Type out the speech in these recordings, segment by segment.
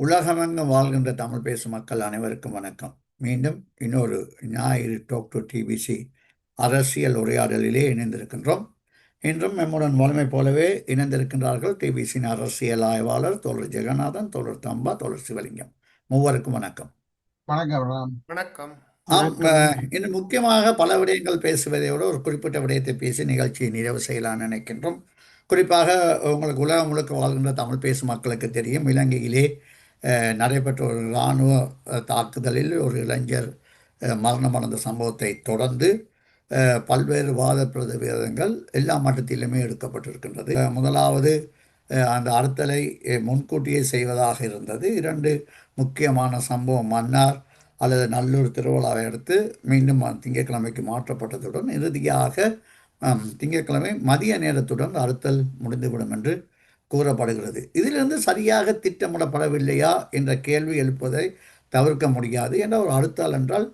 உலகமெங்கும் வாழ்கின்ற தமிழ் பேசும் மக்கள் அனைவருக்கும் வணக்கம். மீண்டும் இன்னொரு ஞாயிறு டாக் டு டிபிசி அரசியல் உரையாடலிலே இணைந்திருக்கின்றோம். இன்றும் நம்முடன் வலிமை போலவே இணைந்திருக்கின்றார்கள் டிபிசியின் அரசியல் ஆய்வாளர் தோழர் ஜெகநாதன் தோழர் தம்பா தோழர் சிவலிங்கம். மூவருக்கும் வணக்கம். வணக்கம் வணக்கம். இன்னும் முக்கியமாக பல விடயங்கள் பேசுவதை விட ஒரு குறிப்பிட்ட விடயத்தை பேசி நிகழ்ச்சியை நிறைவு செய்யலாம்னு நினைக்கின்றோம். குறிப்பாக உங்களுக்கு உலகம் முழுக்க வாழ்கின்ற தமிழ் பேசும் மக்களுக்கு தெரியும். இலங்கையிலே நடைபெற்ற ஒரு இராணுவ தாக்குதலில் ஒரு இளைஞர் மரணமடைந்த சம்பவத்தை தொடர்ந்து பல்வேறு வாத பிரதிவேதங்கள் எல்லா மட்டத்திலுமே எடுக்கப்பட்டிருக்கின்றது. முதலாவது அந்த அறுத்தலை முன்கூட்டியே செய்வதாக இருந்தது. இரண்டு முக்கியமான சம்பவம் மன்னார் அல்லது நல்லூர் திருவிழாவை அடுத்து மீண்டும் திங்கட்கிழமைக்கு மாற்றப்பட்டதுடன் இறுதியாக திங்கட்கிழமை மதிய நேரத்துடன் அறுத்தல் முடிந்துவிடும் என்று கூறப்படுகிறது. இதிலிருந்து சரியாக திட்டமிடப்படவில்லையா என்ற கேள்வி எழுப்பதை தவிர்க்க முடியாது என்ற ஒரு அறுத்தல் என்றால்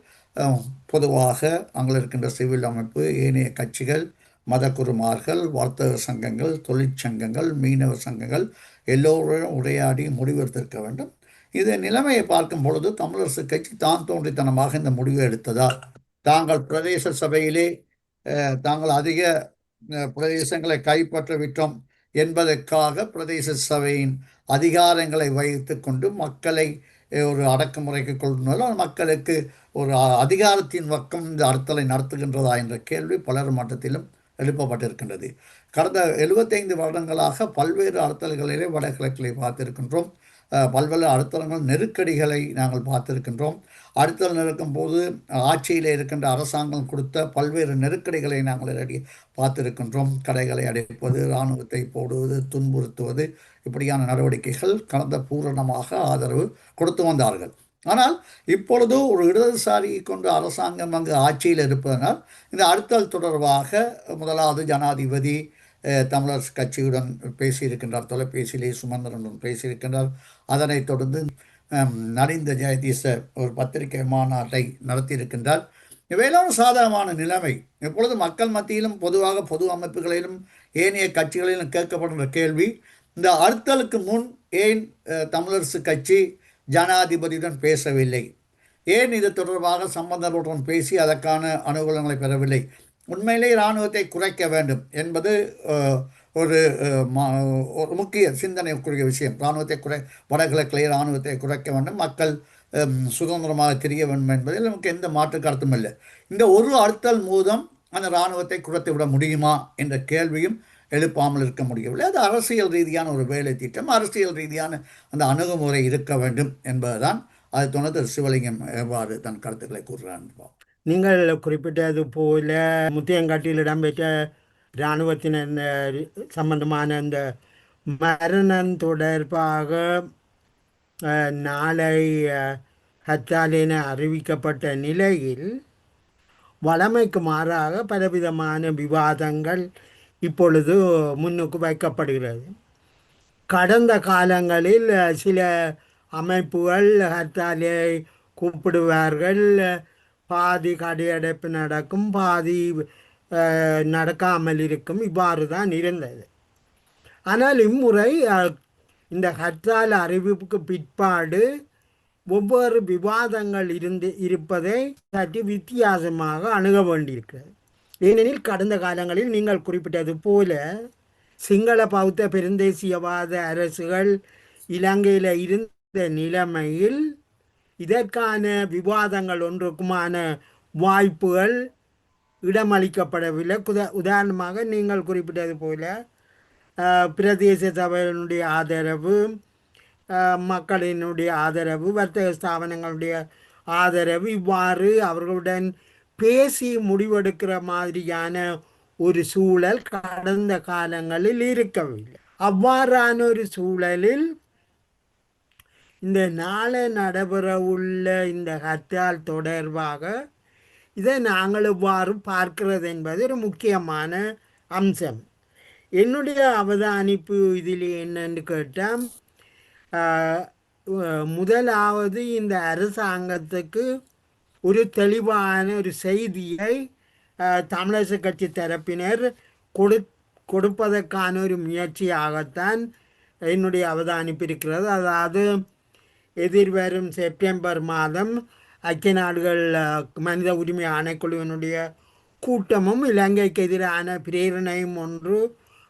பொதுவாக அங்கே இருக்கின்ற சிவில் அமைப்பு ஏனைய கட்சிகள் மதக்குருமார்கள் வர்த்தக சங்கங்கள் தொழிற்சங்கங்கள் மீனவ சங்கங்கள் எல்லோருடன் உரையாடி முடிவெடுத்திருக்க வேண்டும். இது நிலைமையை பார்க்கும் பொழுது தமிழரசு கட்சி தான் தோன்றித்தனமாக இந்த முடிவை எடுத்ததா? தாங்கள் பிரதேச சபையிலே தாங்கள் அதிக பிரதேசங்களை கைப்பற்ற விட்டோம். என்பதற்காக பிரதேச சபையின் அதிகாரங்களை வைத்து கொண்டு மக்களை ஒரு அடக்குமுறைக்கு கொள்வதால் மக்களுக்கு ஒரு அதிகாரத்தின் பக்கம் இந்த அறுத்தலை நடத்துகின்றதா என்ற கேள்வி பலர் மட்டத்திலும் எழுப்பப்பட்டிருக்கின்றது. கடந்த எழுபத்தைந்து வருடங்களாக பல்வேறு அறுத்தல்களிலே வடகிழக்கிலே பார்த்திருக்கின்றோம். பல்வேறு அறுத்தல்கள் நெருக்கடிகளை நாங்கள் பார்த்திருக்கின்றோம். அடுத்தல் நடக்கும் போது ஆட்சியில் இருக்கின்ற அரசாங்கம் கொடுத்த பல்வேறு நெருக்கடிகளை நாங்கள் அடி பார்த்திருக்கின்றோம். கடைகளை அடைப்பது இராணுவத்தை போடுவது துன்புறுத்துவது இப்படியான நடவடிக்கைகள் கடந்த பூரணமாக ஆதரவு கொடுத்து வந்தார்கள். ஆனால் இப்பொழுது ஒரு இடதுசாரி கொண்ட அரசாங்கம் அங்கு ஆட்சியில் இருப்பதனால் இந்த அடுத்தல் தொடர்பாக முதலாவது ஜனாதிபதி தமிழர் கட்சியுடன் பேசியிருக்கின்றார். தொலைபேசியிலே சுமந்திரனுடன் பேசியிருக்கின்றார். அதனைத் தொடர்ந்து ஹம், நலிந்த ஒரு பத்திரிகை மாநாட்டை நடத்தியிருக்கின்றார். இவையெல்லாம் சாதகமான நிலைமை. இப்பொழுது மக்கள் மத்தியிலும் பொதுவாக பொது அமைப்புகளிலும் ஏனைய கட்சிகளிலும் கேட்கப்படுகிற கேள்வி இந்த அறுத்தலுக்கு முன் ஏன் தமிழரசு கட்சி ஜனாதிபதியுடன் பேசவில்லை? ஏன் இது தொடர்பாக சம்பந்தருடன் பேசி அதற்கான அனுகூலங்களை பெறவில்லை? உண்மையிலே இராணுவத்தை குறைக்க வேண்டும் என்பது ஒரு ஒரு முக்கிய சிந்தனைக்குரிய விஷயம். இராணுவத்தை குறை வடகிழக்கிலே இராணுவத்தை குறைக்க வேண்டும். மக்கள் சுதந்திரமாக தெரிய வேண்டும் என்பதில் நமக்கு எந்த மாற்று கருத்தும் இல்லை. இந்த ஒரு அடுத்தல் மூலம் அந்த இராணுவத்தை குறைத்து விட முடியுமா என்ற கேள்வியும் எழுப்பாமல் இருக்க முடியவில்லை. அது அரசியல் ரீதியான ஒரு வேலை திட்டம். அரசியல் ரீதியான அந்த அணுகுமுறை இருக்க வேண்டும் என்பதுதான் அது தொடர்ந்து சிவலிங்கம் எவ்வாறு தன் கருத்துக்களை கூறுகிறான் நீங்கள் குறிப்பிட்டது போல முத்தியங்காட்டில் இடம்பெற்ற இராணுவத்தினர் சம்பந்தமான இந்த மரணம் தொடர்பாக நாளை ஹத்தாலின அறிவிக்கப்பட்ட நிலையில் வளமைக்கு மாறாக பலவிதமான விவாதங்கள் இப்பொழுது முன்னுக்கு வைக்கப்படுகிறது. கடந்த காலங்களில் சில அமைப்புகள் ஹர்த்தாலை கூப்பிடுவார்கள். பாதி கடையடைப்பு நடக்கும் பாதி நடக்காமல் இருக்கும். இவ்வாறு தான் இருந்தது. ஆனால் இம்முறை இந்த ஹர்த்தால் அறிவிப்புக்கு பிற்பாடு ஒவ்வொரு விவாதங்கள் இருந்து இருப்பதை சற்று வித்தியாசமாக அணுக வேண்டியிருக்கிறது. ஏனெனில் கடந்த காலங்களில் நீங்கள் குறிப்பிட்டது போல சிங்கள பௌத்த பெருந்தேசியவாத அரசுகள் இலங்கையில் இருந்த நிலைமையில் இதற்கான விவாதங்கள் ஒன்றுக்குமான வாய்ப்புகள் இடமளிக்கப்படவில்லை. குத உதாரணமாக நீங்கள் குறிப்பிட்டது போல பிரதேச சபையினுடைய ஆதரவு மக்களினுடைய ஆதரவு வர்த்தக ஸ்தாபனங்களுடைய ஆதரவு இவ்வாறு அவர்களுடன் பேசி முடிவெடுக்கிற மாதிரியான ஒரு சூழல் கடந்த காலங்களில் இருக்கவில்லை. அவ்வாறான ஒரு சூழலில் இந்த நாளை நடைபெற உள்ள இந்த ஹர்த்தால் தொடர்பாக இதை நாங்கள் எவ்வாறு பார்க்கிறது என்பது ஒரு முக்கியமான அம்சம். என்னுடைய அவதானிப்பு இதில் என்னன்னு கேட்டால் முதலாவது இந்த அரசாங்கத்துக்கு ஒரு தெளிவான ஒரு செய்தியை தமிழரசு கட்சி தரப்பினர் கொடு கொடுப்பதற்கான ஒரு முயற்சியாகத்தான் என்னுடைய அவதானிப்பு இருக்கிறது. அதாவது எதிர்வரும் செப்டம்பர் மாதம் ஐக்கிய நாடுகள் மனித உரிமை ஆணைக்குழுவினுடைய கூட்டமும் இலங்கைக்கு எதிரான பிரேரணையும் ஒன்று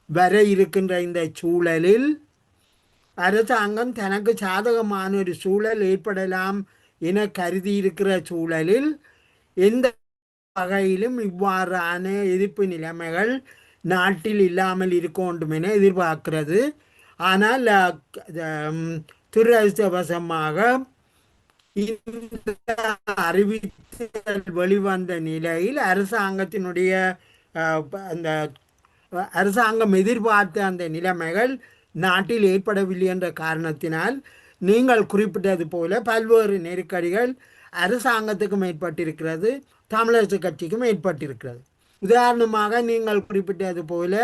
வர இருக்கின்ற இந்த சூழலில் அரசாங்கம் தனக்கு சாதகமான ஒரு சூழல் ஏற்படலாம் என கருதி இருக்கிற சூழலில் எந்த வகையிலும் இவ்வாறான எதிர்ப்பு நிலைமைகள் நாட்டில் இல்லாமல் இருக்க வேண்டும் என எதிர்பார்க்கிறது. ஆனால் துரதிருஷ்டவசமாக இந்த அறிவித்தல் வெளிவந்த நிலையில் அரசாங்கத்தினுடைய அந்த அரசாங்கம் எதிர்பார்த்த அந்த நிலைமைகள் நாட்டில் ஏற்படவில்லை என்ற காரணத்தினால் நீங்கள் குறிப்பிட்டது போல பல்வேறு நெருக்கடிகள் அரசாங்கத்துக்கும் ஏற்பட்டிருக்கிறது தமிழரசு கட்சிக்கும் ஏற்பட்டிருக்கிறது. உதாரணமாக நீங்கள் குறிப்பிட்டது போல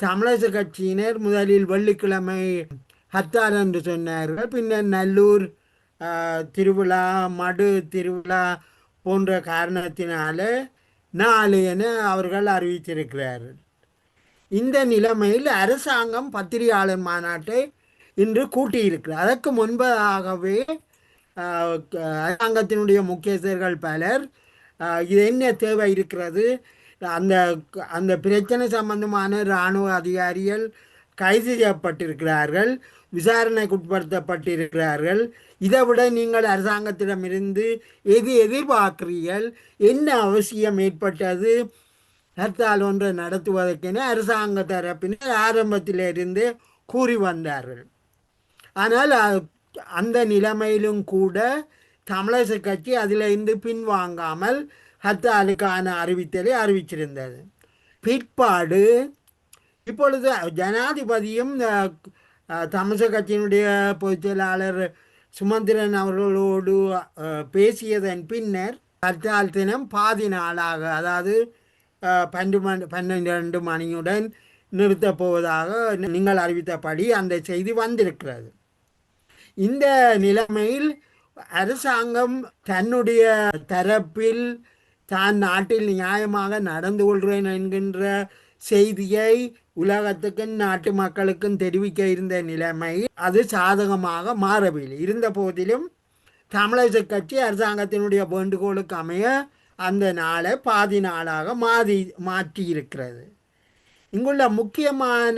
தமிழரசு கட்சியினர் முதலில் வெள்ளிக்கிழமை ஹத்தார் என்று சொன்னார்கள் பின்னர் நல்லூர் திருவிழா மடு திருவிழா போன்ற காரணத்தினால நாலு என அவர்கள் அறிவித்திருக்கிறார்கள் இந்த நிலைமையில் அரசாங்கம் பத்திரிகையாளர் மாநாட்டை இன்று கூட்டியிருக்கிறார் அதற்கு முன்பதாகவே அரசாங்கத்தினுடைய முக்கியஸ்தர்கள் பலர் இது என்ன தேவை இருக்கிறது? அந்த அந்த பிரச்சனை சம்பந்தமான இராணுவ அதிகாரிகள் கைது செய்யப்பட்டிருக்கிறார்கள். விசாரணைக்கு உட்படுத்தப்பட்டிருக்கிறார்கள் இதை விட நீங்கள் அரசாங்கத்திடமிருந்து எது எதிர்பார்க்கிறீர்கள்? என்ன அவசியம் ஏற்பட்டது? ஹர்த்தால் ஒன்றை நடத்துவதற்கென அரசாங்க தரப்பினர் ஆரம்பத்திலிருந்து கூறி வந்தார்கள். ஆனால் அந்த நிலைமையிலும் கூட தமிழரசு கட்சி அதிலிருந்து பின்வாங்காமல் ஹர்த்தாலுக்கான அறிவித்தலை அறிவிச்சிருந்தது. பிற்பாடு இப்பொழுது ஜனாதிபதியும் தமிழக கட்சியினுடைய பொதுச் செயலாளர் சுமந்திரன் அவர்களோடு பேசியதன் பின்னர் ஹர்த்தால் தினம் பாதி நாளாக அதாவது பன்னெண்டு மணி மணியுடன் நிறுத்தப் போவதாக நீங்கள் அறிவித்தபடி அந்த செய்தி வந்திருக்கிறது. இந்த நிலைமையில் அரசாங்கம் தன்னுடைய தரப்பில் தான் நாட்டில் நியாயமாக நடந்து கொள்கிறேன் என்கின்ற செய்தியை உலகத்துக்கும் நாட்டு மக்களுக்கும் தெரிவிக்க இருந்த நிலைமை அது சாதகமாக மாறவில்லை. இருந்த போதிலும் தமிழக கட்சி அரசாங்கத்தினுடைய வேண்டுகோளுக்கு அமைய அந்த நாளை பாதி நாளாக மாறி மாற்றி இருக்கிறது இங்குள்ள முக்கியமான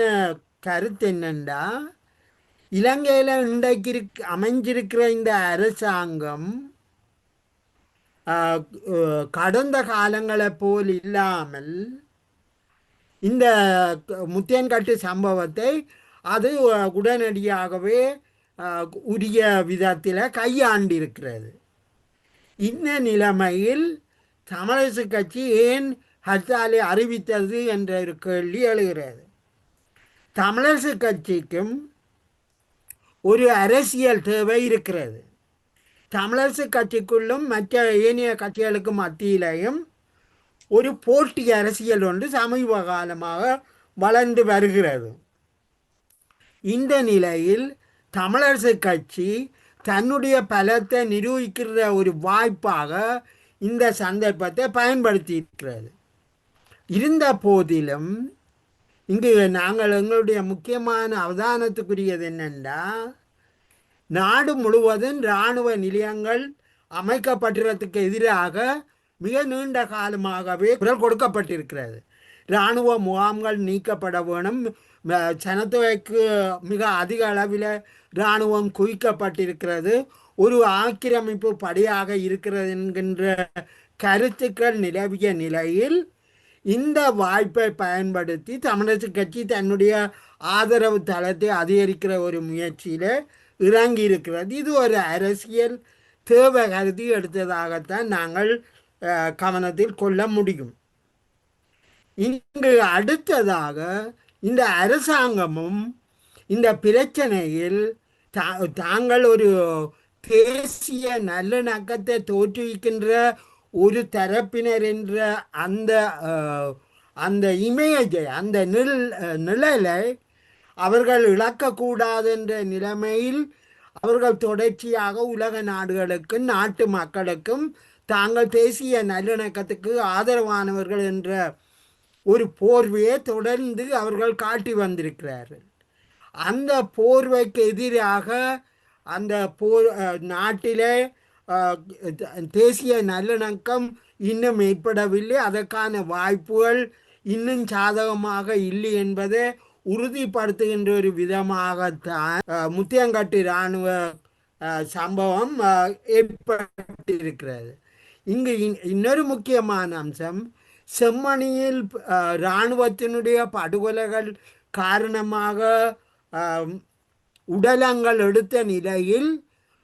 கருத்து என்னென்னா இலங்கையில் இன்றைக்கு இருக் அமைஞ்சிருக்கிற இந்த அரசாங்கம் ஆஹ், கடந்த காலங்களைப் போல் இல்லாமல் இந்த முத்தியன்கட்டு சம்பவத்தை அது உடனடியாகவே உரிய விதத்தில் கையாண்டிருக்கிறது. இந்த நிலைமையில் தமிழரசு கட்சி ஏன் ஹர்த்தாலை அறிவித்தது என்ற ஒரு கேள்வி எழுகிறது. தமிழரசு கட்சிக்கும் ஒரு அரசியல் தேவை இருக்கிறது. தமிழரசு கட்சிக்குள்ளும் மற்ற ஏனைய கட்சிகளுக்கு மத்தியிலையும் ஒரு போட்டி அரசியல் ஒன்று சமீப காலமாக வளர்ந்து வருகிறது. இந்த நிலையில் தமிழரசு கட்சி தன்னுடைய பலத்தை நிரூபிக்கிற ஒரு வாய்ப்பாக இந்த சந்தர்ப்பத்தை பயன்படுத்தி இருக்கிறது இருந்த போதிலும் இங்கு நாங்கள் எங்களுடைய முக்கியமான அவதானத்துக்குரியது என்னென்னா நாடு முழுவதும் இராணுவ நிலையங்கள் அமைக்கப்பட்டுறதுக்கு எதிராக மிக நீண்ட காலமாகவே குரல் கொடுக்கப்பட்டிருக்கிறது. இராணுவ முகாம்கள் நீக்கப்பட வேணும். சனத்தொகைக்கு மிக அதிக அளவில் இராணுவம் குவிக்கப்பட்டிருக்கிறது. ஒரு ஆக்கிரமிப்பு படையாக இருக்கிறது என்கின்ற கருத்துக்கள் நிலவிய நிலையில் இந்த வாய்ப்பை பயன்படுத்தி தமிழரசு கட்சி தன்னுடைய ஆதரவு தளத்தை அதிகரிக்கிற ஒரு முயற்சியில் இறங்கி இருக்கிறது இது ஒரு அரசியல் தேவை கருதி எடுத்ததாகத்தான் நாங்கள் கவனத்தில் கொள்ள முடியும். இங்கு அடுத்ததாக இந்த அரசாங்கமும் இந்த பிரச்சனையில் தாங்கள் ஒரு தேசிய நல்லிணக்கத்தை தோற்றுவிக்கின்ற ஒரு தரப்பினர் என்ற அந்த அஹ், அந்த இமேஜை அந்த நில் நிழலை அவர்கள் இழக்கக்கூடாது என்ற நிலைமையில் அவர்கள் தொடர்ச்சியாக உலக நாடுகளுக்கும் நாட்டு மக்களுக்கும் தாங்கள் தேசிய நல்லிணக்கத்துக்கு ஆதரவானவர்கள் என்ற ஒரு போர்வையை தொடர்ந்து அவர்கள் காட்டி வந்திருக்கிறார்கள். அந்த போர்வைக்கு எதிராக அந்த போர் நாட்டிலே தேசிய நல்லிணக்கம் இன்னும் ஏற்படவில்லை. அதற்கான வாய்ப்புகள் இன்னும் சாதகமாக இல்லை என்பதை உறுதிப்படுத்துகின்ற ஒரு விதமாகத்தான் முத்தியங்கட்டு இராணுவ சம்பவம் ஏற்பட்டிருக்கிறது. இங்கு இன்- இன்னொரு முக்கியமான அம்சம் செம்மணியில் இராணுவத்தினுடைய படுகொலைகள் காரணமாக உடலங்கள் எடுத்த நிலையில்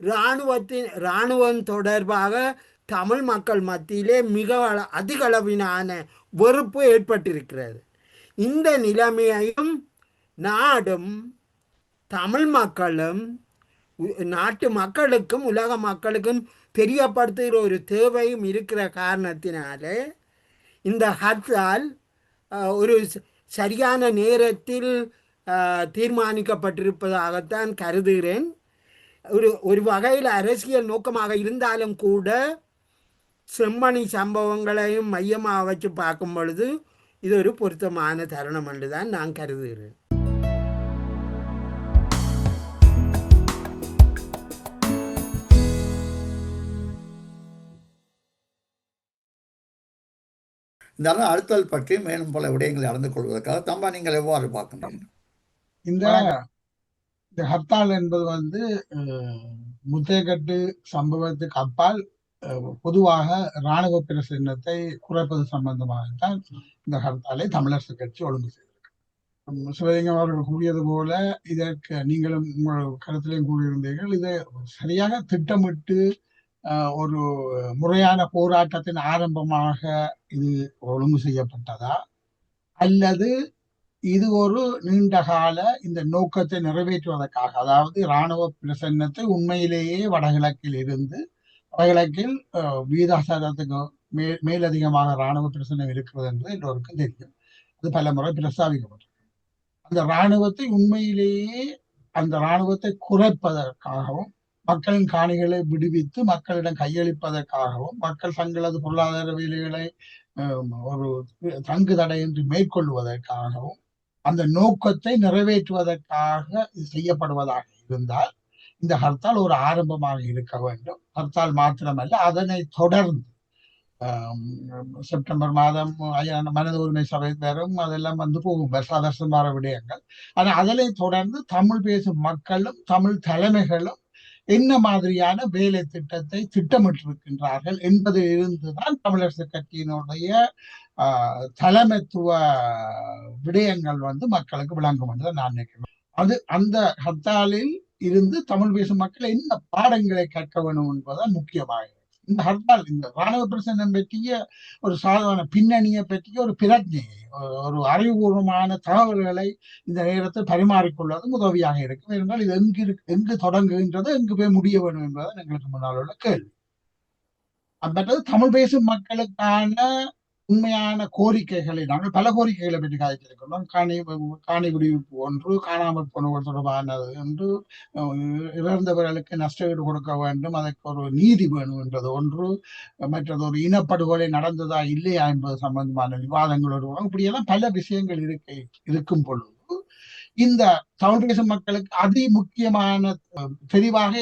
இராணுவத்தின் இராணுவம் தொடர்பாக தமிழ் மக்கள் மத்தியிலே மிக அள- அதிக அளவிலான வெறுப்பு ஏற்பட்டிருக்கிறது. இந்த நிலைமையையும் நாடும் தமிழ் மக்களும் நாட்டு மக்களுக்கும் உலக மக்களுக்கும் தெரியப்படுத்துகிற ஒரு தேவையும் இருக்கிற காரணத்தினாலே இந்த ஹர்த்தால் ஒரு சரியான நேரத்தில் தீர்மானிக்கப்பட்டிருப்பதாகத்தான் கருதுகிறேன். ஒரு ஒரு வகையில் அரசியல் நோக்கமாக இருந்தாலும் கூட செம்மணி சம்பவங்களையும் மையமாக வச்சு பார்க்கும் பொழுது இது ஒரு பொருத்தமான தருணம் என்று தான் நான் கருதுகிறேன். இந்த அழுத்தல் பற்றி மேலும் பல விடயங்களை அறிந்து கொள்வதற்காக தம்பா நீங்கள் எவ்வாறு பார்க்கின்றீர்கள்? இந்த இந்த ஹர்த்தால் என்பது வந்து அஹ், முத்தையக்கட்டு சம்பவத்துக்கு அப்பால் பொதுவாக இராணுவ பிரசன்னத்தை குறைப்பது சம்பந்தமாகத்தான் இந்த ஹர்த்தாலை தமிழரசு கட்சி ஒழுங்கு செய்திருக்கு. சிவலிங்கம் அவர்கள் கூறியது போல இதற்கு நீங்களும் உங்கள் கருத்திலையும் கூறியிருந்தீர்கள் இதை சரியாக திட்டமிட்டு ஒரு முறையான போராட்டத்தின் ஆரம்பமாக இது ஒழுங்கு செய்யப்பட்டதா? அல்லது இது ஒரு நீண்ட கால இந்த நோக்கத்தை நிறைவேற்றுவதற்காக அதாவது இராணுவ பிரசன்னத்தை உண்மையிலேயே வடகிழக்கில் இருந்து வடகிழக்கில் அஹ், வீதாசாரத்துக்கு மே மேலதிகமாக இராணுவ பிரசன்னம் இருக்கிறது என்று எல்லோருக்கும் தெரியும். அது பல முறை பிரஸ்தாபிக்கப்பட்டது அந்த இராணுவத்தை உண்மையிலேயே அந்த இராணுவத்தை குறைப்பதற்காகவும் மக்களின் காணிகளை விடுவித்து மக்களிடம் கையளிப்பதற்காகவும் மக்கள் தங்களது பொருளாதார வேலைகளை ஒரு தங்கு தடையின்றி மேற்கொள்வதற்காகவும் அந்த நோக்கத்தை நிறைவேற்றுவதற்காக செய்யப்படுவதாக இருந்தால் இந்த ஹர்த்தால் ஒரு ஆரம்பமாக இருக்க வேண்டும். ஹர்த்தால் மாத்திரமல்ல அதனை தொடர்ந்து செப்டம்பர் மாதம் மனித உரிமை சபை வரும் அதெல்லாம் வந்து போகும் வருஷா வருஷம் வர விடயங்கள். ஆனால் அதனை தொடர்ந்து தமிழ் பேசும் மக்களும் தமிழ் தலைமைகளும் என்ன மாதிரியான வேலை திட்டத்தை திட்டமிட்டிருக்கின்றார்கள் என்பதில் இருந்துதான் தமிழரசு கட்சியினுடைய ஆஹ், தலைமைத்துவ விடயங்கள் வந்து மக்களுக்கு விளங்கும் என்று நான் நினைக்கிறேன். அது அந்த ஹத்தாலில் இருந்து தமிழ் பேசும் மக்கள் என்ன பாடங்களை கற்க வேண்டும் என்பதுதான் முக்கியமாக இந்த ஹர்த்தால் இந்த ராணுவ பிரச்சனை பற்றிய ஒரு சாதாரண பின்னணியை பற்றிய ஒரு பிரஜை ஒரு அறிவுபூர்வமான தகவல்களை இந்த நேரத்தில் பரிமாறிக்கொள்வது உதவியாக இருக்கும். என்றால் இது எங்கு இருக்கு எங்கு தொடங்குகின்றது எங்கு போய் முடிய வேண்டும் என்பது எங்களுக்கு முன்னால் உள்ள கேள்வி. மற்றது தமிழ் பேசும் மக்களுக்கான உண்மையான கோரிக்கைகளை நாங்கள் பல கோரிக்கைகளை பற்றி காய்ச்சிருக்கிறோம் காணி காணி குடியிருப்பு ஒன்று காணாமல் போனவர் தொடர்பானது என்று இறந்தவர்களுக்கு நஷ்டஈடு கொடுக்க வேண்டும் அதற்கு ஒரு நீதி வேணும் என்றது ஒன்று மற்றது ஒரு இனப்படுகொலை நடந்ததா இல்லையா என்பது சம்பந்தமான விவாதங்களோடு இப்படியெல்லாம் பல விஷயங்கள் இருக்க இருக்கும் பொழுது. இந்த சவுண்டேஷன் மக்களுக்கு அதி முக்கியமான தெளிவாக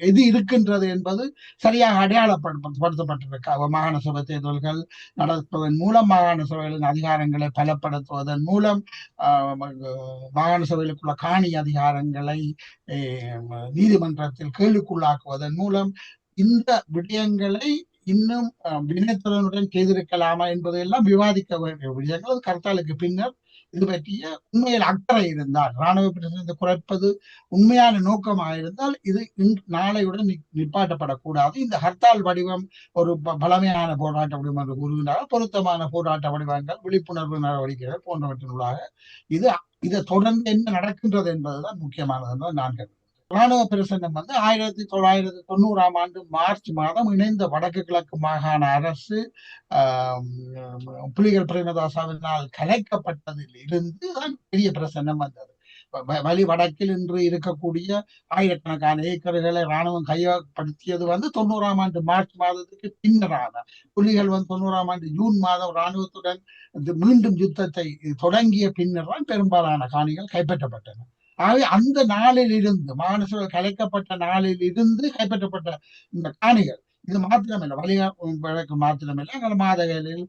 எது இருக்கின்றது என்பது சரியாக அடையாளப்படுத்தப்பட்டிருக்க மாகாண சபை தேர்தல்கள் நடத்துவதன் மூலம் மாகாண சபைகளின் அதிகாரங்களை பலப்படுத்துவதன் மூலம் ஆஹ், மாகாண சபைகளுக்குள்ள காணி அதிகாரங்களை நீதிமன்றத்தில் கேள்விக்குள்ளாக்குவதன் மூலம் இந்த விடயங்களை இன்னும் வினைத்திறனுடன் வினயத்துடனுடன் செய்திருக்கலாமா என்பதையெல்லாம் விவாதிக்க வேண்டிய விடயங்கள். கருத்தாளுக்கு கர்த்தாலுக்கு பின்னர் இது பற்றிய உண்மையில் அக்கறை இருந்தால் ராணுவ பிரச்சனை குறைப்பது உண்மையான நோக்கமாக இருந்தால் இது நாளையுடன் நிப்பாட்டப்படக்கூடாது. இந்த ஹர்த்தால் வடிவம் ஒரு ப- பலமையான போராட்ட வடிவம் என்று கூறுகின்றார்கள். பொருத்தமான போராட்ட வடிவங்கள் விழிப்புணர்வு நடவடிக்கைகள் போன்றவற்றினூடாக இது இதை தொடர்ந்து என்ன நடக்கின்றது என்பதுதான் முக்கியமானது என்பதை நான் இராணுவ பிரசன்னம் வந்து ஆயிரத்தி தொள்ளாயிரத்தி தொண்ணூறாம் ஆண்டு மார்ச் மாதம் இணைந்த வடக்கு கிழக்கு மாகாண அரசு ஆஹ் புலிகள் பிரேமதாசாவினால் கலைக்கப்பட்டதில் இருந்து தான் பெரிய பிரசன்னம் வந்தது. வலி வடக்கில் இன்று இருக்கக்கூடிய ஆயிரக்கணக்கான ஏக்கர்களை ராணுவம் கையப்படுத்தியது வந்து தொண்ணூறாம் ஆண்டு மார்ச் மாதத்துக்கு பின்னரான. புலிகள் வந்து தொண்ணூறாம் ஆண்டு ஜூன் மாதம் ராணுவத்துடன் மீண்டும் யுத்தத்தை தொடங்கிய பின்னர் தான் பெரும்பாலான காணிகள் கைப்பற்றப்பட்டன. ஆகவே அந்த நாளில் இருந்து மானசர்கள் கலைக்கப்பட்ட நாளில் இருந்து கைப்பற்றப்பட்ட இந்த காணிகள். இது மாத்திரமில்லை. வலிய வழக்கு மாத்திரமில்லை. அங்கே மாதகளில்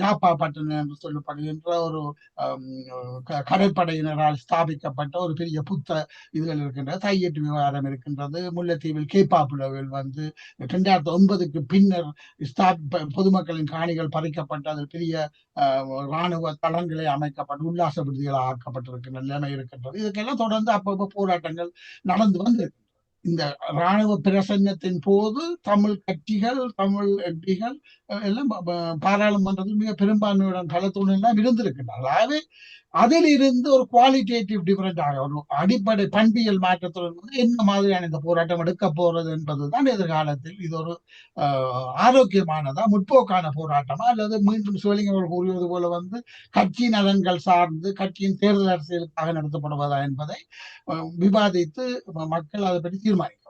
யாப்பா பட்டணம் என்று சொல்லப்படுகின்ற ஒரு க- கடற்படையினரால் ஸ்தாபிக்கப்பட்ட ஒரு பெரிய புத்த இதுகள் இருக்கின்றது. தையீட்டு விவகாரம் இருக்கின்றது. முல்லைத்தீவில் கேப்பாப்புலவில் வந்து ரெண்டாயிரத்தி ஒன்பதுக்கு பின்னர் ஸ்தாபி பொதுமக்களின் காணிகள் பறிக்கப்பட்டு அதில் பெரிய அஹ், ராணுவ தளங்களை அமைக்கப்பட்டு உல்லாச விடுதிகளாக ஆக்கப்பட்டிருக்கின்ற நிலைமை இருக்கின்றது. இதுக்கெல்லாம் தொடர்ந்து அப்பப்போ போராட்டங்கள் நடந்து வந்திருக்கு. இந்த ராணுவ பிரசன்னத்தின் போது தமிழ் கட்சிகள் தமிழ் எம்பிகள் எல்லாம் பாராளுமன்றத்தில் மிக பெரும்பான்மையுடன் பலத்துடன் எல்லாம் இருந்திருக்கின்றார்கள் ஆகவே அதிலிருந்து ஒரு குவாலிட்டேட்டிவ் டிஃபரெண்ட் ஆக ஒரு அடிப்படை பண்பியல் மாற்றத்துடன் வந்து என்ன மாதிரியான இந்த போராட்டம் எடுக்க போறது என்பதுதான் எதிர்காலத்தில் இது ஒரு ஆரோக்கியமானதா முற்போக்கான போராட்டமா அல்லது மீண்டும் சிவலிங்கம் அவர்கள் கூறியது போல வந்து கட்சி நலன்கள் சார்ந்து கட்சியின் தேர்தல் அரசியலுக்காக நடத்தப்படுவதா என்பதை விவாதித்து மக்கள் அதை பற்றி தீர்மானிக்க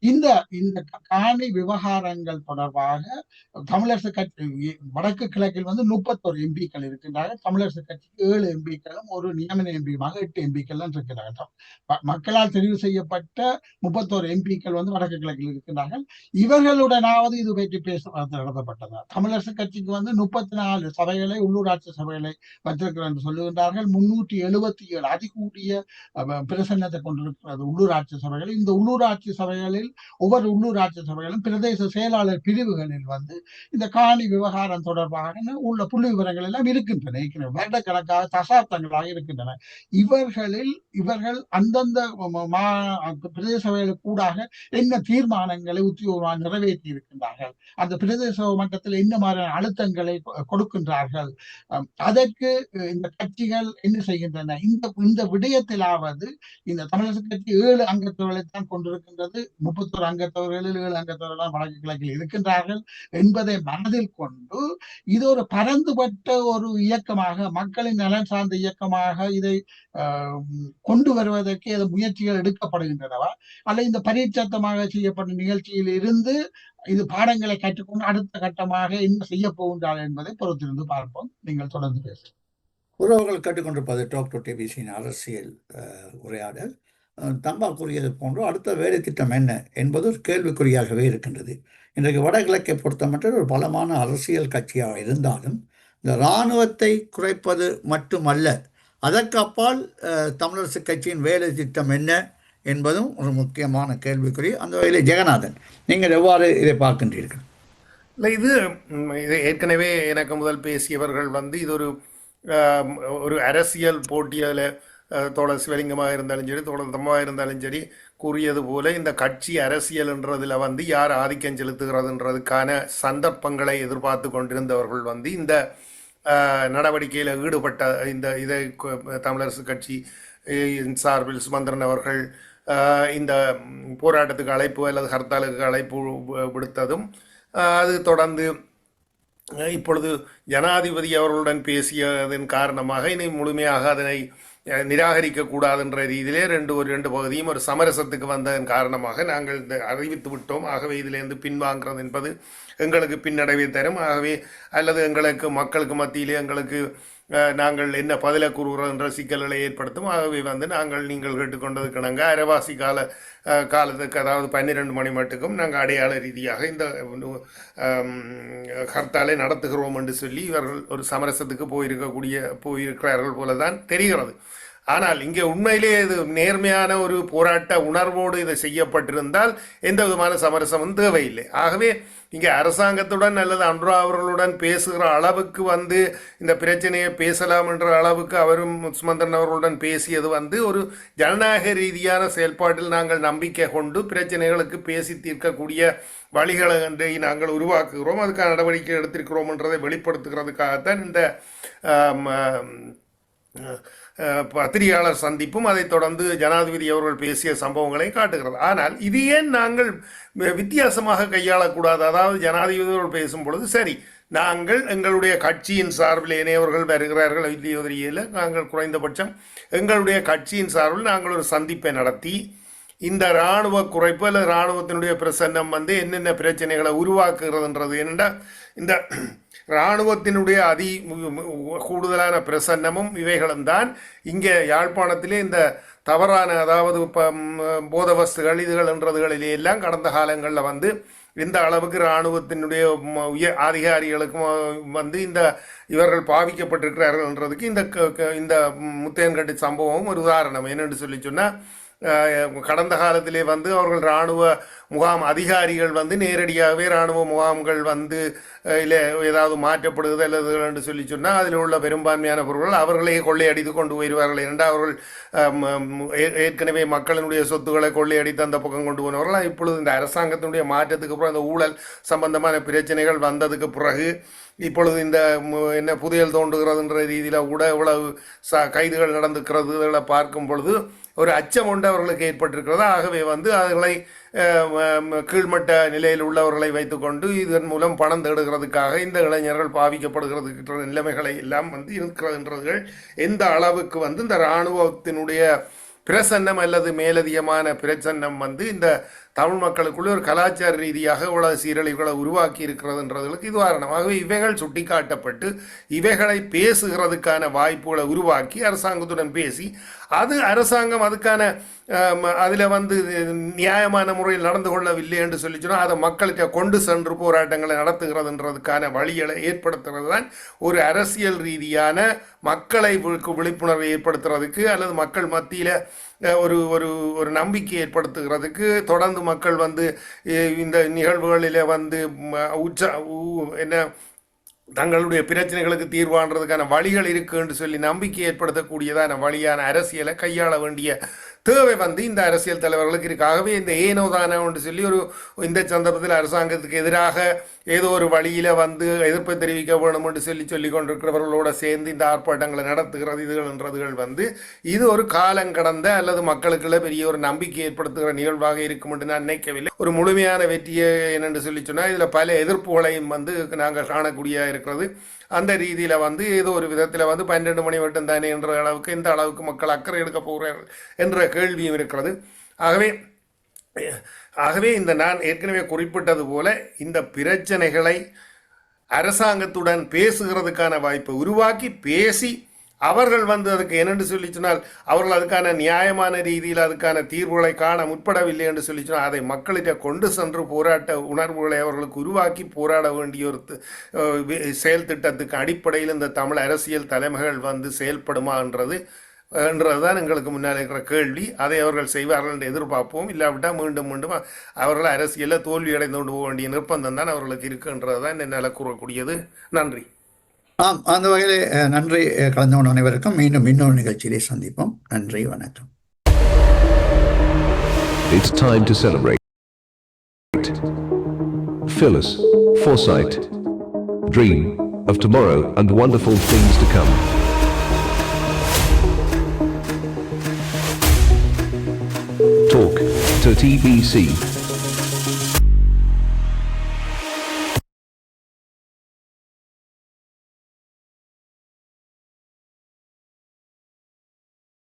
இந்த இந்த க- காணி விவகாரங்கள் தொடர்பாக தமிழரசு கட்சி வடக்கு கிழக்கில் வந்து முப்பத்தோரு எம்பிக்கள் இருக்கின்றார்கள். தமிழரசு கட்சிக்கு ஏழு எம்பிக்களும் ஒரு நியமன எம்பியுமாக எட்டு எம்பிக்கள் இருக்கின்றார்கள். மக்களால் தெரிவு செய்யப்பட்ட முப்பத்தோரு எம்பிக்கள் வந்து வடக்கு கிழக்கில் இருக்கின்றார்கள். இவர்களுடனாவது இது பற்றி பேச நடத்தப்பட்டதா. தமிழரசு கட்சிக்கு வந்து முப்பத்தி நாலு சபைகளை உள்ளூராட்சி சபைகளை வச்சிருக்கிறோம் என்று சொல்லுகின்றார்கள். முன்னூற்றி எழுபத்தி ஏழு அதிகூடிய பிரசன்னத்தை கொண்டிருக்கிறது உள்ளூராட்சி சபைகள். இந்த உள்ளூராட்சி சபைகளில் ஒவ்வொரு உள்ளூராட்சி சபைகளும் பிரதேச செயலாளர் பிரிவுகளில் வந்து இந்த காணி விவகாரம் தொடர்பாக உள்ள புள்ளி விவரங்கள் எல்லாம் இருக்கின்றன. இருக்கின்றன. வருடக்கணக்காக தசாப்தங்களாக இருக்கின்றன. இவர்களில் இவர்கள் அந்தந்த மா- பிரதேச சபைகளுக்கு கூடாக என்ன தீர்மானங்களை உத்தியோகமாக நிறைவேற்றி இருக்கின்றார்கள்? அந்த பிரதேச மட்டத்தில் என்ன மாதிரியான அழுத்தங்களை கொடுக்கின்றார்கள்? அதற்கு இந்த கட்சிகள் என்ன செய்கின்றன? இந்த இந்த விடயத்திலாவது இந்த தமிழக கட்சி ஏழு அங்கத்தவர்களை தான் கொண்டிருக்கின்றது முப்பத்தோரு அங்கத்தவர்களில் அங்கத்தவர் எல்லாம் வடக்கு கிழக்கில் இருக்கின்றார்கள் என்பதை மனதில் கொண்டு இது ஒரு பரந்துபட்ட ஒரு இயக்கமாக மக்களின் நலன் சார்ந்த இயக்கமாக இதை கொண்டு வருவதற்கு ஏதோ முயற்சிகள் எடுக்கப்படுகின்றனவா? அல்லது இந்த பரீட்சத்தமாக செய்யப்படும் நிகழ்ச்சியில் இருந்து இது பாடங்களை கற்றுக்கொண்டு அடுத்த கட்டமாக என்ன செய்ய போகின்றார்கள் என்பதை பொறுத்திருந்து பார்ப்போம். நீங்கள் தொடர்ந்து பேசுங்கள். உறவுகள் கேட்டுக்கொண்டிருப்பது டாக் டு டிபிசியின் அரசியல் உரையாடல். தம்பா கூறியது போன்று அடுத்த வேலை திட்டம் என்ன என்பது ஒரு கேள்விக்குறியாகவே இருக்கின்றது. இன்றைக்கு வடகிழக்கை பொறுத்தமட்டில் ஒரு பலமான அரசியல் கட்சியாக இருந்தாலும் இந்த இராணுவத்தை குறைப்பது மட்டுமல்ல அதற்கு அப்பால் தமிழரசு கட்சியின் வேலை திட்டம் என்ன என்பதும் ஒரு முக்கியமான கேள்விக்குறி அந்த வகையில் ஜெகநாதன். நீங்கள் எவ்வாறு இதை பார்க்கின்றீர்கள்? இல்லை இது இது ஏற்கனவே எனக்கு முதல் பேசியவர்கள் வந்து இது ஒரு ஒரு அரசியல் போட்டியில் தோழர் சிவலிங்கமாக இருந்தாலும் சரி தோழர் தம்மாக இருந்தாலும் சரி கூறியது போல இந்த கட்சி அரசியல்ன்றதில் வந்து யார் ஆதிக்கம் செலுத்துகிறதுன்றதுக்கான சந்தர்ப்பங்களை எதிர்பார்த்து கொண்டிருந்தவர்கள் வந்து இந்த நடவடிக்கையில் ஈடுபட்ட இந்த இதை தமிழரசு கட்சி சார்பில் சுமந்திரன் அவர்கள் இந்த போராட்டத்துக்கு அழைப்பு அல்லது ஹர்த்தாலுக்கு அழைப்பு விடுத்ததும் அது தொடர்ந்து இப்பொழுது ஜனாதிபதி அவர்களுடன் பேசியதன் காரணமாக இனி முழுமையாக அதனை நிராகரிக்கக்கூடாதுன்ற நிராகரிக்க கூடாதுன்ற ரீதியிலே ரெண்டு ஒரு ரெண்டு பகுதியும் ஒரு சமரசத்துக்கு வந்ததன் காரணமாக நாங்கள் இந்த அறிவித்து விட்டோம். ஆகவே இதிலேருந்து பின்வாங்கிறது என்பது எங்களுக்கு பின்னடைவை தரும். ஆகவே அல்லது எங்களுக்கு மக்களுக்கு மத்தியிலே எங்களுக்கு நாங்கள் என்ன பதிலை கூறுகிறோம் என்ற சிக்கல்களை ஏற்படுத்தும். ஆகவே வந்து நாங்கள் நீங்கள் கேட்டுக்கொண்டதுக்கு நாங்கள் அரைவாசி கால காலத்துக்கு அதாவது பன்னிரெண்டு மணி மட்டுக்கும் நாங்கள் அடையாள ரீதியாக இந்த ஹர்த்தாலை நடத்துகிறோம் என்று சொல்லி இவர்கள் ஒரு சமரசத்துக்கு போயிருக்கக்கூடிய போயிருக்கிறார்கள் போல தான் தெரிகிறது. ஆனால் இங்கே உண்மையிலே இது நேர்மையான ஒரு போராட்ட உணர்வோடு இது செய்யப்பட்டிருந்தால் எந்த விதமான சமரசமும் தேவையில்லை. ஆகவே இங்கே அரசாங்கத்துடன் அல்லது அன்றா அவர்களுடன் பேசுகிற அளவுக்கு வந்து இந்த பிரச்சனையை பேசலாம் என்ற அளவுக்கு அவரும் சுமந்திரன் அவர்களுடன் பேசியது வந்து ஒரு ஜனநாயக ரீதியான செயல்பாட்டில் நாங்கள் நம்பிக்கை கொண்டு பிரச்சனைகளுக்கு பேசி தீர்க்கக்கூடிய வழிகளை நாங்கள் உருவாக்குகிறோம். அதுக்கான நடவடிக்கை எடுத்திருக்கிறோம் என்றதை வெளிப்படுத்துகிறதுக்காகத்தான் இந்த பத்திரிகையாளர் சந்திப்பும் அதைத் தொடர்ந்து ஜனாதிபதி அவர்கள் பேசிய சம்பவங்களை காட்டுகிறது. ஆனால் இது ஏன் நாங்கள் வித்தியாசமாக கையாளக்கூடாது? அதாவது ஜனாதிபதி அவர்கள் பேசும் பொழுது சரி நாங்கள் எங்களுடைய கட்சியின் சார்பில் இணையவர்கள் வருகிறார்கள் வித்தியோதரியில் நாங்கள் குறைந்தபட்சம் எங்களுடைய கட்சியின் சார்பில் நாங்கள் ஒரு சந்திப்பை நடத்தி இந்த இராணுவ குறைப்பு அல்லது இராணுவத்தினுடைய பிரசன்னம் வந்து என்னென்ன பிரச்சனைகளை உருவாக்குகிறதுன்றது என்னென்னா இந்த இராணுவத்தினுடைய அதி கூடுதலான பிரசன்னமும் இவைகளும் தான். இங்கே யாழ்ப்பாணத்திலே இந்த தவறான அதாவது இப்போ போதவஸ்துகள் இதுகள் என்றதுகளிலே எல்லாம் கடந்த காலங்களில் வந்து இந்த அளவுக்கு இராணுவத்தினுடைய உயர் அதிகாரிகளுக்கும் வந்து இந்த இவர்கள் பாவிக்கப்பட்டிருக்கிறார்கள்ன்றதுக்கு இந்த க- இந்த முத்தையன்கட்டி சம்பவம் ஒரு உதாரணம். என்னென்னு சொல்லி சொன்னால் கடந்த காலத்திலே வந்து அவர்கள் இராணுவ முகாம் அதிகாரிகள் வந்து நேரடியாகவே இராணுவ முகாம்கள் வந்து இல்லை ஏதாவது மாற்றப்படுகிறது அல்லது என்று சொல்லி சொன்னால் அதில் உள்ள பெரும்பான்மையான பொருட்கள் அவர்களே கொள்ளையடித்து கொண்டு போயிடுவார்கள் என்றால் அவர்கள் ஏற்கனவே மக்களினுடைய சொத்துக்களை கொள்ளையடித்து அந்த பக்கம் கொண்டு போனவர்கள். இப்பொழுது இந்த அரசாங்கத்தினுடைய மாற்றத்துக்கு அப்புறம் அந்த ஊழல் சம்பந்தமான பிரச்சனைகள் வந்ததுக்கு பிறகு இப்பொழுது இந்த என்ன புதையல் தோண்டுகிறதுன்ற ரீதியில் கூட இவ்வளவு ச கைதுகள் நடந்துக்கிறது இதெல்லாம் பார்க்கும் பொழுது ஒரு அச்சம் உண்டு அவர்களுக்கு ஏற்பட்டிருக்கிறது? ஆகவே வந்து அவர்களை கீழ்மட்ட நிலையில் உள்ளவர்களை வைத்துக்கொண்டு இதன் மூலம் பணம் தேடுகிறதுக்காக இந்த இளைஞர்கள் பாவிக்கப்படுகிறதுக்கிற நிலைமைகளை எல்லாம் வந்து இருக்கிறதுன்றதுகள் எந்த அளவுக்கு வந்து இந்த இராணுவத்தினுடைய பிரசன்னம் அல்லது மேலதிகமான பிரசன்னம் வந்து இந்த தமிழ் மக்களுக்குள்ளே ஒரு கலாச்சார ரீதியாக இவ்வளவு சீரழிவுகளை உருவாக்கி இருக்கிறதுன்றதுக்கு இது காரணமாகவே இவைகள் சுட்டிக்காட்டப்பட்டு இவைகளை பேசுகிறதுக்கான வாய்ப்புகளை உருவாக்கி அரசாங்கத்துடன் பேசி அது அரசாங்கம் அதுக்கான அதில் வந்து நியாயமான முறையில் நடந்து கொள்ளவில்லை என்று சொல்லி சொன்னால் அதை மக்களுக்கு கொண்டு சென்று போராட்டங்களை நடத்துகிறதுன்றதுக்கான வழிகளை ஏற்படுத்துறது தான் ஒரு அரசியல் ரீதியான மக்களை விழிப்புணர்வை ஏற்படுத்துறதுக்கு அல்லது மக்கள் மத்தியில் ஒரு ஒரு ஒரு நம்பிக்கை ஏற்படுத்துகிறதுக்கு தொடர்ந்து மக்கள் வந்து இந்த நிகழ்வுகளில் வந்து ம, உற்சா என்ன தங்களுடைய பிரச்சனைகளுக்கு தீர்வான்றதுக்கான வழிகள் இருக்குன்னு சொல்லி நம்பிக்கை ஏற்படுத்தக்கூடியதான வழியான அரசியலை கையாள வேண்டிய தேவை வந்து இந்த அரசியல் தலைவர்களுக்கு இருக்கு. ஆகவே இந்த ஏனோ தானோன்னு சொல்லி ஒரு இந்த சந்தர்ப்பத்தில் அரசாங்கத்துக்கு எதிராக ஏதோ ஒரு வழியில் வந்து எதிர்ப்பை தெரிவிக்க வேணும் என்று சொல்லி சொல்லி கொண்டிருக்கிறவர்களோடு சேர்ந்து இந்த ஆர்ப்பாட்டங்களை நடத்துகிறது இதுகள்ன்றதுகள் வந்து இது ஒரு காலம் கடந்த அல்லது மக்களுக்குள்ள பெரிய ஒரு நம்பிக்கை ஏற்படுத்துகிற நிகழ்வாக இருக்கும் என்று நான் நினைக்கவில்லை. ஒரு முழுமையான வெற்றியை என்னென்று சொல்லி சொன்னால் இதில் பல எதிர்ப்புகளையும் வந்து நாங்கள் காணக்கூடிய இருக்கிறது. அந்த ரீதியில் வந்து ஏதோ ஒரு விதத்தில் வந்து பன்னெண்டு மணி மட்டும் தானே என்ற அளவுக்கு இந்த அளவுக்கு மக்கள் அக்கறை எடுக்க போகிறார்கள் என்ற கேள்வியும் இருக்கிறது. ஆகவே ஆகவே இந்த நான் ஏற்கனவே குறிப்பிட்டது போல இந்த பிரச்சனைகளை அரசாங்கத்துடன் பேசுகிறதுக்கான வாய்ப்பை உருவாக்கி பேசி அவர்கள் வந்து அதுக்கு என்னென்று சொல்லி சொன்னால் அவர்கள் அதுக்கான நியாயமான ரீதியில் அதுக்கான தீர்வுகளை காண முற்படவில்லை என்று சொல்லி சொன்னால் அதை மக்களிடம் கொண்டு சென்று போராட்ட உணர்வுகளை அவர்களுக்கு உருவாக்கி போராட வேண்டிய ஒரு செயல் திட்டத்துக்கு அடிப்படையில் இந்த தமிழ் அரசியல் தலைமைகள் வந்து செயல்படுமான்றது என்றதுதான் எங்களுக்கு முன்னால் இருக்கிற கேள்வி. அதை அவர்கள் செய்வார்கள் என்று எதிர்பார்ப்போம். இல்லாவிட்டால் மீண்டும் மீண்டும் அவர்கள் அரசியலில் தோல்வி அடைந்து கொண்டு போக வேண்டிய நிர்பந்தம் தான் அவர்களுக்கு இருக்குன்றது தான் என்னால் கூறக்கூடியது. நன்றி. ஆம் அந்த வகையில் நன்றி கலந்து கொண்ட அனைவருக்கும். மீண்டும் இன்னொரு நிகழ்ச்சியிலே சந்திப்போம். நன்றி வணக்கம். It's time to celebrate. Phyllis, foresight, dream of tomorrow and wonderful things to come. To TBC